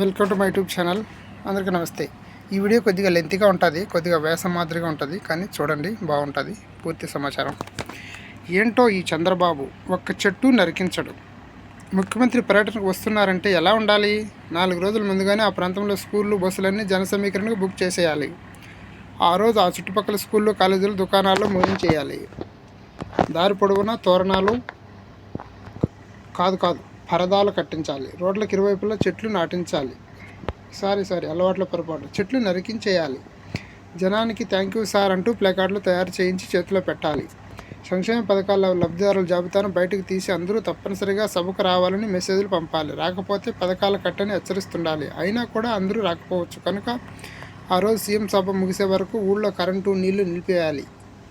Welcome to my YouTube channel. అందరికీ నమస్తే. ఈ వీడియో కొద్దిగా లెంతిగా ఉంటుంది కొద్దిగా వేసం మాదిరిగా ఉంటుంది కానీ చూడండి బాగుంటుంది. పూర్తి సమాచారం. ఏంటో ఈ చంద్రబాబు ఒక్క చెట్టు నరికించడు. ముఖ్యమంత్రి పర్యటనకు వస్తున్నారంటే ఎలా ఉండాలి? నాలుగు రోజుల ముందుగానే ఆ ప్రాంతంలో స్కూళ్ళు బస్సులన్నీ జన సమీకరణకు బుక్ చేసేయాలి. ఆ రోజు ఆ చుట్టుపక్కల స్కూళ్ళు కాలేజీలు దుకాణాల్లో చేయాలి. దారి పొడవునా తోరణాలు? కాదు కాదు. పరదాలు కట్టించాలి. రోడ్లకు ఇరువైపులా చెట్లు నాటించాలి. సారీ సారీ అలవాట్ల పొరపాటు. చెట్లు నరికించేయాలి. జనానికి థ్యాంక్ యూ సార్ అంటూ ప్లేకార్డులు తయారు చేయించి చేతిలో పెట్టాలి. సంక్షేమ పథకాల లబ్ధిదారుల జాబితాను బయటకు తీసి అందరూ తప్పనిసరిగా సభకు రావాలని మెసేజ్లు పంపాలి. రాకపోతే పథకాల కట్టని హెచ్చరిస్తుండాలి. అయినా కూడా అందరూ రాకపోవచ్చు. కనుక ఆ రోజు సీఎం సభ ముగిసే వరకు ఊళ్ళో కరెంటు నీళ్ళు నిలిపేయాలి.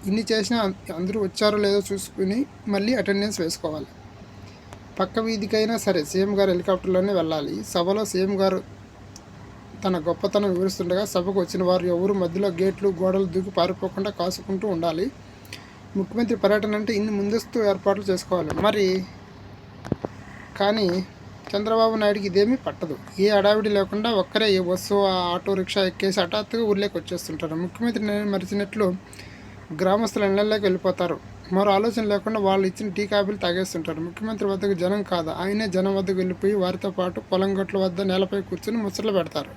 ఇన్ని చేసినా అందరూ వచ్చారో లేదో చూసుకుని మళ్ళీ అటెండెన్స్ వేసుకోవాలి. పక్క వీధికైనా సరే సీఎం గారు హెలికాప్టర్లోనే వెళ్ళాలి. సభలో సీఎం గారు తన గొప్పతనం వివరిస్తుండగా సభకు వచ్చిన వారు ఎవరు మధ్యలో గేట్లు గోడలు దూకి పారిపోకుండా కాసుకుంటూ ఉండాలి. ముఖ్యమంత్రి పర్యటన అంటే ఇన్ని ముందస్తు ఏర్పాట్లు చేసుకోవాలి. మరి కానీ చంద్రబాబు నాయుడికి ఇదేమీ పట్టదు. ఏ అడావిడి లేకుండా ఒక్కరే ఏ బస్సు ఆటో రిక్షా ఎక్కేసి హఠాత్తుగా ఊర్లోకి వచ్చేస్తుంటారు. ముఖ్యమంత్రి నేను మరిచినట్లు గ్రామస్తులు ఇళ్ళలోకి వెళ్ళిపోతారు. మరో ఆలోచన లేకుండా వాళ్ళు ఇచ్చిన టీ కాఫీలు తాగేస్తుంటారు. ముఖ్యమంత్రి వద్దకు జనం కాదు? ఆయనే జనం వద్దకు వెళ్ళిపోయి వారితో పాటు పొలం గట్ల వద్ద నేలపై కూర్చుని ముచ్చట్లు పెడతారు.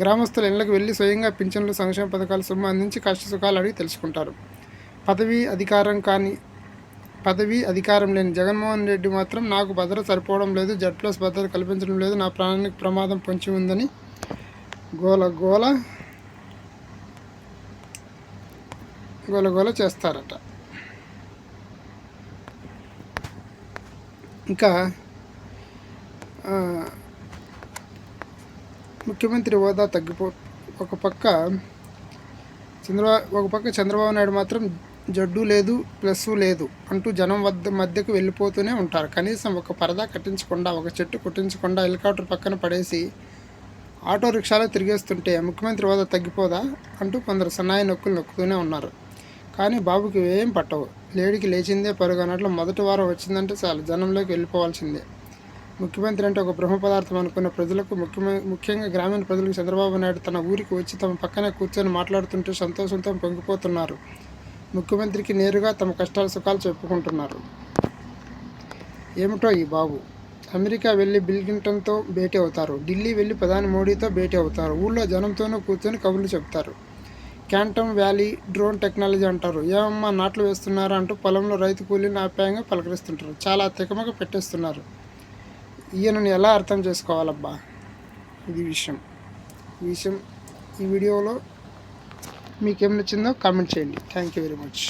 గ్రామస్తుల ఇళ్ళకు వెళ్ళి స్వయంగా పింఛన్లు సంక్షేమ పథకాలు సొమ్ము అందించి కష్ట సుఖాలు అడిగి తెలుసుకుంటారు. పదవి అధికారం కానీ పదవి అధికారం లేని జగన్మోహన్ రెడ్డి మాత్రం నాకు భద్రత సరిపోవడం లేదు జడ్ ప్లస్ భద్రత కల్పించడం లేదు నా ప్రాణానికి ప్రమాదం పొంచి ఉందని గోల గోల గోల గోల చేస్తారట. ఇంకా ముఖ్యమంత్రి హోదా తగ్గిపో ఒక పక్క చంద్రబాబు ఒక పక్క చంద్రబాబు నాయుడు మాత్రం జడ్డు లేదు ప్లస్ లేదు అంటూ జనం వద్ద మధ్యకు వెళ్ళిపోతూనే ఉంటారు. కనీసం ఒక పరదా కట్టించకుండా ఒక చెట్టు కుట్టించకుండా హెలికాప్టర్ పక్కన పడేసి ఆటో రిక్షాలో తిరిగేస్తుంటే ముఖ్యమంత్రి హోదా తగ్గిపోదా అంటూ కొందరు సన్నాయి నొక్కులు నొక్కుతూనే ఉన్నారు. కానీ బాబుకి ఏం పట్టవు. లేడికి లేచిందే పరుగు అన్నట్లు మొదటి వారం వచ్చిందంటే చాలు జనంలోకి వెళ్ళిపోవాల్సిందే. ముఖ్యమంత్రి అంటే ఒక బ్రహ్మ పదార్థం అనుకున్న ప్రజలకు ముఖ్యమైన ముఖ్యంగా గ్రామీణ ప్రజలకు చంద్రబాబు నాయుడు తన ఊరికి వచ్చి తమ పక్కనే కూర్చొని మాట్లాడుతుంటే సంతోషంతో పొంగిపోతున్నారు. ముఖ్యమంత్రికి నేరుగా తమ కష్టాల సుఖాలు చెప్పుకుంటున్నారు. ఏమిటో ఈ బాబు? అమెరికా వెళ్ళి బిల్గింటన్తో భేటీ అవుతారు. ఢిల్లీ వెళ్ళి ప్రధాని మోడీతో భేటీ అవుతారు. ఊళ్ళో జనంతోనూ కూర్చొని కబుర్లు చెప్తారు. క్యాంటమ్ వ్యాలీ డ్రోన్ టెక్నాలజీ అంటారు. ఏమమ్మా నాట్లు వేస్తున్నారు అంటూ పొలంలో రైతు కూలీని ఆప్యాయంగా పలకరిస్తుంటారు. చాలా తికమక పెట్టేస్తున్నారు. ఈయనను ఎలా అర్థం చేసుకోవాలబ్బా? ఇది విషయం. ఈ విషయం ఈ వీడియోలో మీకేం నచ్చిందో కామెంట్ చేయండి. Thank you very much